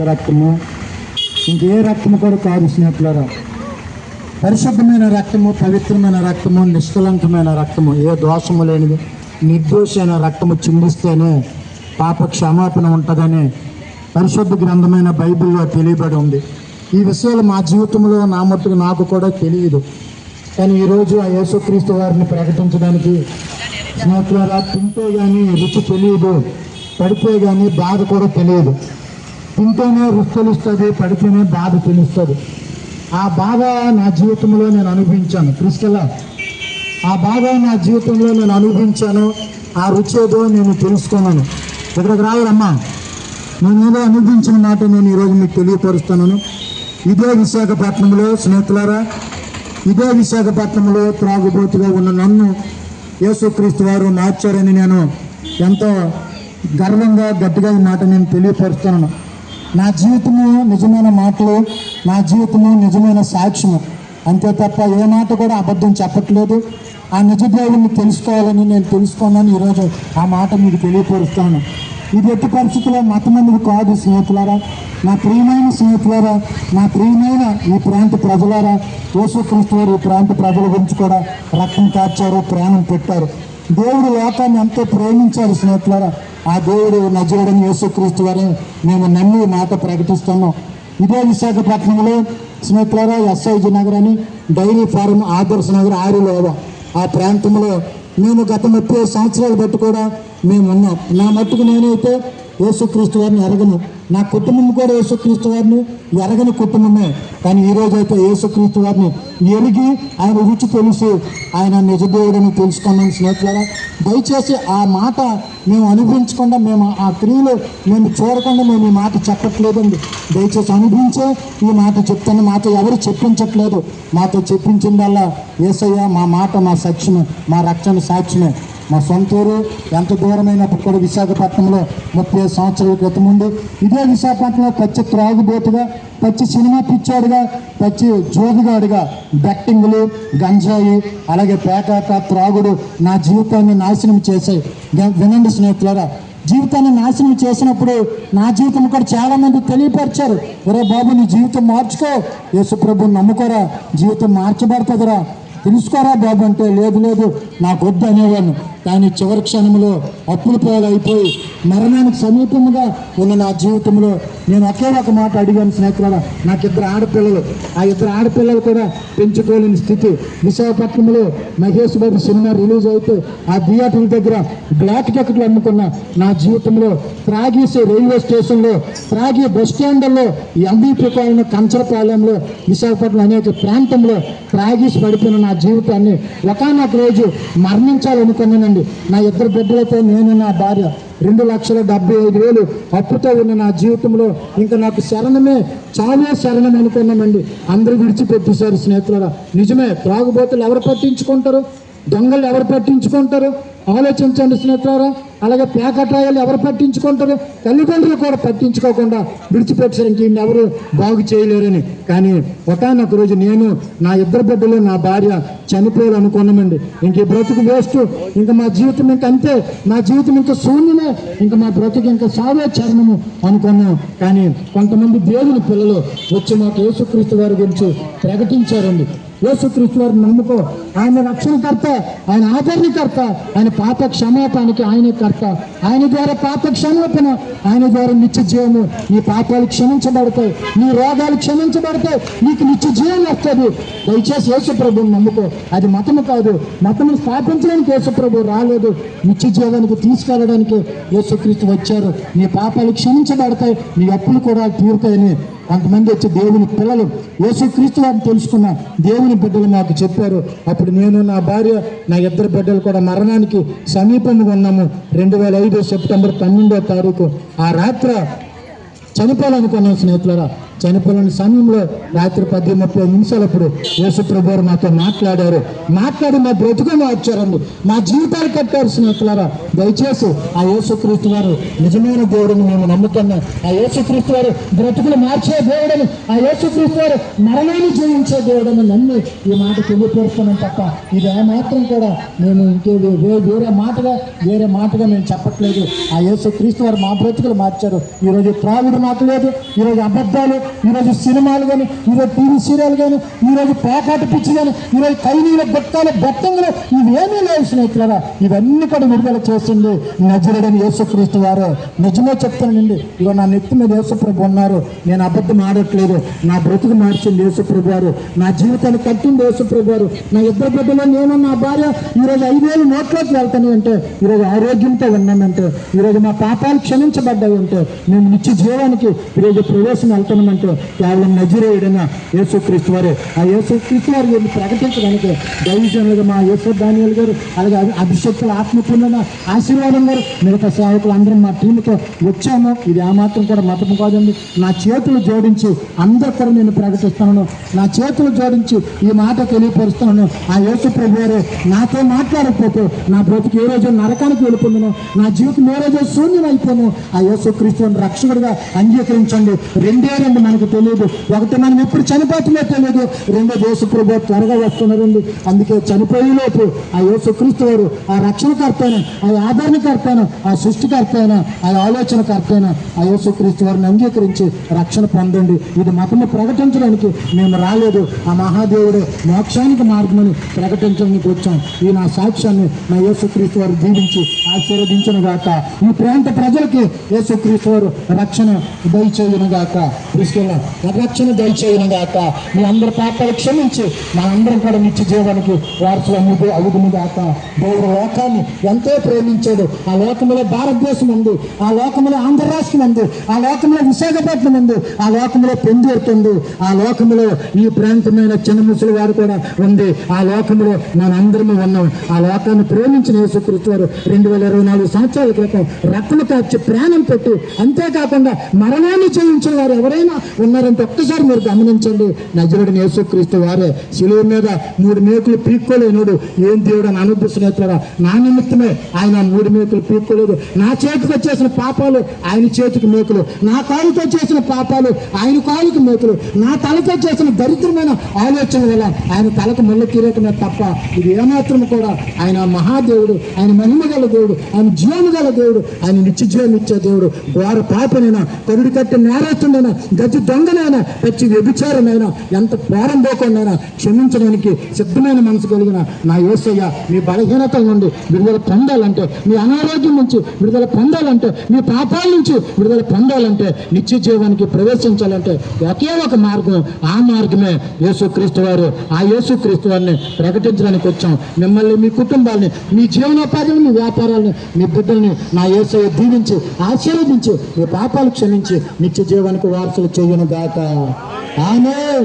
రక్తము ఇంకే రక్తము కూడా కాదు స్నేహితులరా. పరిశుద్ధమైన రక్తము పవిత్రమైన రక్తము నిష్కలంకమైన రక్తము ఏ దోషము లేనిది నిర్దోషమైన రక్తము చిందిస్తేనే పాప క్షమాపణ ఉంటుందని పరిశుద్ధ గ్రంథమైన బైబిల్లో తెలియబడి ఉంది. ఈ విషయాలు మా జీవితంలో నా మట్టుకు నాకు కూడా తెలియదు. కానీ ఈరోజు ఆ యేసుక్రీస్తు వారిని ప్రకటించడానికి స్నేహితులారా తింటే కానీ రుచి తెలియదు పడితే కానీ బాధ కూడా తెలియదు. తింటేనే రుచి తెలుస్తుంది పడితేనే బాధ తెలుస్తుంది. ఆ బాధ నా జీవితంలో నేను అనుభవించాను. క్రిస్టలా ఆ బాధ నా జీవితంలో నేను అనుభవించాను. ఆ రుచి ఏదో నేను తెలుసుకున్నాను. ఇక్కడికి రావాలమ్మా. నేను ఏదో అనుభవించిన మాట నేను ఈరోజు మీకు తెలియపరుస్తున్నాను. ఇదే విశాఖపట్నంలో స్నేహితులారా ఇదే విశాఖపట్నంలో త్రాగుబోతుగా ఉన్న నన్ను యేసుక్రీస్తు వారు మార్చారని నేను ఎంతో గర్వంగా గట్టిగా ఈ మాట నేను తెలియపరుస్తున్నాను. నా జీవితము నిజమైన మాటలు నా జీవితము నిజమైన సాక్ష్యము. అంతే తప్ప ఏ మాట కూడా అబద్ధం చెప్పట్లేదు. ఆ నిజ దేవుడిని తెలుసుకోవాలని నేను తెలుసుకున్నాను. ఈరోజు ఆ మాట మీకు తెలియపరుస్తాను. ఇది ఎట్టి పరిస్థితుల్లో మతం అనేది కాదు స్నేహితులారా. నా ప్రియమైన స్నేహితులారా నా ప్రియమైన ఈ ప్రాంత ప్రజలారా యేసుక్రీస్తు వారు ఈ ప్రాంత ప్రజల గురించి కూడా రక్తం కార్చారు ప్రాణం పెట్టారు. దేవుడు లోకాన్ని ఎంతో ప్రేమించారు స్నేహితులారా. ఆ దేవుడు నజరుడని యేసుక్రీస్తు వారిని మేము నమ్మి మాట ప్రకటిస్తున్నాం. ఇదే విశాఖపట్నంలో స్నేహితులరా ఎస్ఐజి నగర్ అని డైరీ ఫారం ఆదర్శ నగర్ ఆరులోవ ఆ ప్రాంతంలో మేము గత ముప్పై సంవత్సరాలు బట్టి కూడా మేము ఉన్నాం నా మట్టుకు నేనైతే యేసుక్రీస్తు వారిని ఎరగను. నా కుటుంబం కూడా యేసుక్రీస్తు వారిని ఎరగని కుటుంబమే. కానీ ఈ అయితే యేసుక్రీస్తు వారిని ఎరిగి ఆయన రుచి తెలిసి ఆయన నిజదేవుడని తెలుసుకున్నాను స్నేహితులారా. దయచేసి ఆ మాట మేము అనుభవించకుండా మేము ఆ క్రియలు మేము చూడకుండా మేము ఈ మాట చెప్పట్లేదండి. దయచేసి అనుభవించే ఈ మాట చెప్తాను మాతో ఎవరు చెప్పించట్లేదు. మాతో చెప్పించిందల్లా ఏసయ్య మా మాట మా సాక్ష్యమే మా రక్షణ సాక్ష్యమే. మా సొంత ఊరు ఎంత దూరమైనప్పుడు కూడా విశాఖపట్నంలో ముప్పై సంవత్సరాల క్రితం ఉండి ఇదే విశాఖపట్నంలో పచ్చి త్రాగుబోతుగా పచ్చి సినిమా పిచ్చోడుగా పచ్చి జోగుగాడుగా బెట్టింగులు గంజాయి అలాగే పేకాట త్రాగుడు నా జీవితాన్ని నాశనం చేశాయి వినండి స్నేహితులారా జీవితాన్ని నాశనం చేసినప్పుడు నా జీవితం కూడా చాలా మంది తెలియపరిచారు. ఒరే బాబు నీ జీవితం మార్చుకో. యేసుప్రభు నమ్ముకోరా. జీవితం మార్చబడుతుందిరా. తెలుసుకోరా బాబు అంటే లేదు లేదు నాకు వద్దు అనేవాడిని. కానీ చివరి క్షణంలో అప్పులు పాలైపోయి మరణానికి సమీపముగా ఉన్న నా జీవితంలో నేను ఒకే ఒక మాట అడిగాను స్నేహితులారా. నాకు ఇద్దరు ఆడపిల్లలు. ఆ ఇద్దరు ఆడపిల్లలు కూడా పెంచుకోలేని స్థితి. విశాఖపట్నంలో మహేష్ బాబు సినిమా రిలీజ్ అయితే ఆ థియేటర్ల దగ్గర బ్లాక్ టికెట్లు అమ్ముకున్న నా జీవితంలో త్రాగేసే రైల్వే స్టేషన్లో త్రాగే బస్ స్టాండ్లో ఎంబీపీ కాలనీ కంచరపాలెంలో విశాఖపట్నం అనేక ప్రాంతంలో త్రాగేసి పడిపోయిన నా జీవితాన్ని ఒకనొక రోజు మరణించాలనుకున్నానండి. నా ఇద్దరు బిడ్డలతో నేను నా భార్య రెండు లక్షల డెబ్బై ఐదు వేలు అప్పుతో ఉన్న నా జీవితంలో ఇంకా నాకు శరణమే చాలే శరణం అనుకున్నామండి. అందరూ విడిచిపెట్టేశారు స్నేహితులరా. నిజమే త్రాగుబోతులు ఎవరు పట్టించుకుంటారు? దొంగలు ఎవరు పట్టించుకుంటారు? ఆలోచించండి స్నేహితులారా. అలాగే పేకట్రాయాలు ఎవరు పట్టించుకుంటారు? తల్లిదండ్రులు కూడా పట్టించుకోకుండా విడిచిపెట్టారు ఇంక ఎవరు బాగు చేయలేరని. కానీ ఒకనొక రోజు నేను నా ఇద్దరు బిడ్డలు నా భార్య చనిపోయారు అనుకున్నామండి. ఇంక బ్రతుకు వేస్ట్. ఇంకా మా జీవితం ఇంక అంతే. మా జీవితం ఇంకా శూన్యమే. ఇంకా మా బ్రతుకు ఇంకా సావే చరణము అనుకున్నాం. కానీ కొంతమంది దేవుని పిల్లలు వచ్చి మాకు యేసుక్రీస్తు వారి గురించి ప్రకటించారండి. యేసుక్రీస్తు వారిని నమ్ముకో ఆయన రక్షణకర్త ఆయన ఆదరణకర్త ఆయన పాప క్షమాపణకి ఆయనే కర్త. ఆయన ద్వారా పాప క్షమాపణ ఆయన ద్వారా నిత్య జీవము నీ పాపాలు క్షమించబడతాయి. నీ రోగాలు క్షమించబడతాయి. నీకు నిత్య జీవం వస్తుంది. దయచేసి యేసుప్రభుని నమ్ముకో. అది మతము కాదు. మతము స్థాపించడానికి యేసుప్రభు రాలేదు. నిత్య జీవానికి తీసుకెళ్ళడానికి యేసుక్రీస్తు వచ్చారు. నీ పాపాలు క్షమించబడతాయి. నీ అప్పులు కూడా తీరుతాయని కొంతమంది వచ్చి దేవుని పిల్లలు యేసుక్రీస్తు వారిని తెలుసుకున్న దేవుని బిడ్డలు మాకు చెప్పారు. అప్పుడు నేను నా భార్య నా ఇద్దరు బిడ్డలు కూడా మరణానికి సమీపంగా ఉన్నాము. రెండు వేల ఐదు సెప్టెంబర్ పన్నెండో తారీఖు ఆ రాత్ర చనిపోవాలనుకున్నాం స్నేహితులరా. చనిపోయిన సమయంలో రాత్రి పది ముప్పై నిమిషాలప్పుడు యేసుప్రభు మాతో మాట్లాడారు. మాట్లాడి మా బ్రతుకు మార్చారండి. మా జీవితాలు కట్టారు స్నేహితులారా దయచేసి ఆ యేసుక్రీస్తు వారు నిజమైన దేవుడిని మేము నమ్ముతున్నాం. ఆ యేసుక్రీస్తు వారు బ్రతుకులు మార్చే దేవుడని ఆ యేసుక్రీస్తు వారు మరణాన్ని జయించే దేవుడని నమ్మి ఈ మాట తెలియపరుస్తున్నాం తప్ప ఇది ఏ మాత్రం కూడా మేము ఇంకే వేరే మాటగా వేరే మాటగా మేము చెప్పట్లేదు. ఆ యేసుక్రీస్తు వారు మా బ్రతుకులు మార్చారు. ఈరోజు త్రాగుడు నాకు లేదు ఈరోజు అబద్ధాలు ఈరోజు సినిమాలు కానీ ఈరోజు టీవీ సీరియల్ కానీ ఈరోజు పేకాట పిచ్చి కానీ ఈరోజు కైనీల గొట్టాలు బొట్టంగులు ఇవేమీ లేవు స్నేహితులరా. ఇవన్నీ కూడా విడుదల చేసింది నజరుడని యేసుక్రీస్తు వారు. నిజమే చెప్తానండి ఇగో నా నెత్తి మీద యేసుప్రభు ఉన్నారు. నేను అబద్ధం ఆడట్లేదు. నా బ్రతుకు మార్చింది యేసుప్రభు వారు. నా జీవితాన్ని కట్టింది యేసుప్రభు వారు. నా ఇద్దరు బిడ్డలో నేను నా భార్య ఈరోజు ఐదేళ్ళు నోట్లోకి వెళ్తాను అంటే ఈరోజు ఆరోగ్యంతో ఉన్నానంటే ఈరోజు మా పాపాలు క్షమించబడ్డాయి అంటే మేము నిత్య జీవానికి ఈరోజు ప్రవేశం వెళ్తున్నామంటే కేవలం నజరేయుడైన యేసుక్రీస్తు వారే. ఆ యేసుక్రీస్తు వారి గురించి ప్రకటించడానికి దైవజనులుగా మా యేసు దానియల్ గారు అలాగే అభి- అభిషక్తుల ఆత్మపూర్ణ ఆశీర్వాదం గారు మిగతా సేవకులు అందరం మా టీంతో వచ్చాము. ఇది ఆ మాత్రం కూడా మతం కాదండి. నా చేతులు జోడించి అందరు కూడా నేను ప్రకటిస్తున్నాను. నా చేతులు జోడించి ఈ మాట తెలియపరుస్తున్నాను. ఆ యేసు ప్రభు వారే నాతో మాట్లాడకపోతే నా బ్రతికి ఏ రోజు నరకానికి వెళ్ళిపోయాను నా జీవితం ఏ రోజు శూన్యం అయిపోను ఆ యేసు క్రీస్తుని రక్షకుడిగా అంగీకరించండి. రెండే రెండు మనకు తెలియదు ఒకటి మనం ఎప్పుడు చనిపోతుందో తెలియదు రెండో యేసు ప్రభు త్వరగా వస్తున్నారండి అందుకే చనిపోయేలోపు ఆ యేసు క్రీస్తు వారు ఆ రక్షణకర్త అయిన ఆ ఆదరణకర్త అయిన ఆ సృష్టికర్త అయిన ఆ ఆలోచనకర్త అయిన ఆ యేసు క్రీస్తు వారిని అంగీకరించి రక్షణ పొందండి. ఇది మతము ప్రకటించడానికి మేము రాలేదు. ఆ మహాదేవుడే మోక్షానికి మార్గమని ప్రకటించడానికి వచ్చాం. ఈ నా సాక్ష్యాన్ని నా యేసుక్రీస్తు వారు దీవించి ఆశీర్వదించిన గాక ఈ ప్రాంత ప్రజలకి యేసుక్రీస్తు వారు రక్షణ దయచేయను గాక తీసుకెళ్ళ. రక్షణ దయచేయను గాక. మీ అందరి పాపాలు క్షమించి మా అందరం కూడా నిత్య జీవానికి వారసులు అమ్ముదు అవుదును గాక. దేవుడు లోకాన్ని ఎంతో ప్రేమించాడు. ఆ లోకంలో భారతదేశం ఉంది. ఆ లోకంలో ఆంధ్ర రాష్ట్రం ఉంది. ఆ లోకంలో విశాఖపట్నం ఉంది. ఆ లోకంలో పొందుతుంది ఆ లోకంలో ఈ ప్రాంతమైన చిన్న ముసలి వారు కూడా ఉంది. ఆ లోకంలో మనందరము ఉన్నాం. ఆ లోకాన్ని ప్రేమించిన యేసుక్రీస్తు వారు రెండు వేల ఇరవై నాలుగు సంవత్సరాల క్రితం రక్తము కాచి ప్రాణం పెట్టి అంతేకాకుండా మరణాన్ని జయించిన వారు ఎవరైనా ఉన్నారంటే ఒక్కసారి మీరు గమనించండి. నజరుడిని యేసుక్రీస్తు వారే. శిలువు మీద మూడు మేకులు పీక్కోలేనుడు. ఏం దేవుడు అని అనుభవిస్తున్నా నా నిమిత్తమే ఆయన మూడు మేకులు పీక్కోలేదు. నా చేతికి వచ్చేసిన పాపాలు ఆయన చేతికి మేకులు. నా కాలుతో చేసిన పాపాలు ఆయన కాలుకి మేకులు. నా తలతో చేసిన దరిద్రమైన ఆలోచన వల్ల ఆయన తలకు ముళ్ళ కిరీటమే తప్ప ఇది ఏమాత్రం కూడా ఆయన మహాదేవుడు ఆయన మహిమ గల దేవుడు ఆయన జీవము గల దేవుడు ఆయన నిత్య జీవం ఇచ్చే దేవుడు. ఘోర పాపనైనా కరుడు కట్టి నేరస్తుండైనా ప్రతి దొంగనైనా ప్రతి వ్యభిచారమైనా ఎంత పేరం పోకుండా క్షమించడానికి సిద్ధమైన మనసు కలిగిన నా యోసయ్య మీ బలహీనతల నుండి విడుదల పొందాలంటే మీ అనారోగ్యం నుంచి విడుదల పొందాలంటే మీ పాపాల నుంచి విడుదల పొందాలంటే నిత్య జీవానికి ప్రవేశించాలంటే ఒకే ఒక మార్గం ఆ మార్గమే యేసుక్రీస్తు వారు. ఆ యేసుక్రీస్తు వారిని ప్రకటించడానికి వచ్చాం. మిమ్మల్ని మీ కుటుంబాలని మీ జీవనోపాధిని మీ వ్యాపారాలని మీ బిడ్డల్ని నా యేసయ్య దీవించి ఆశీర్వదించి మీ పాపాలు క్షమించి నిత్య జీవానికి వారసులు ചെയ്യുന്നു കേട്ടോ ആമേൻ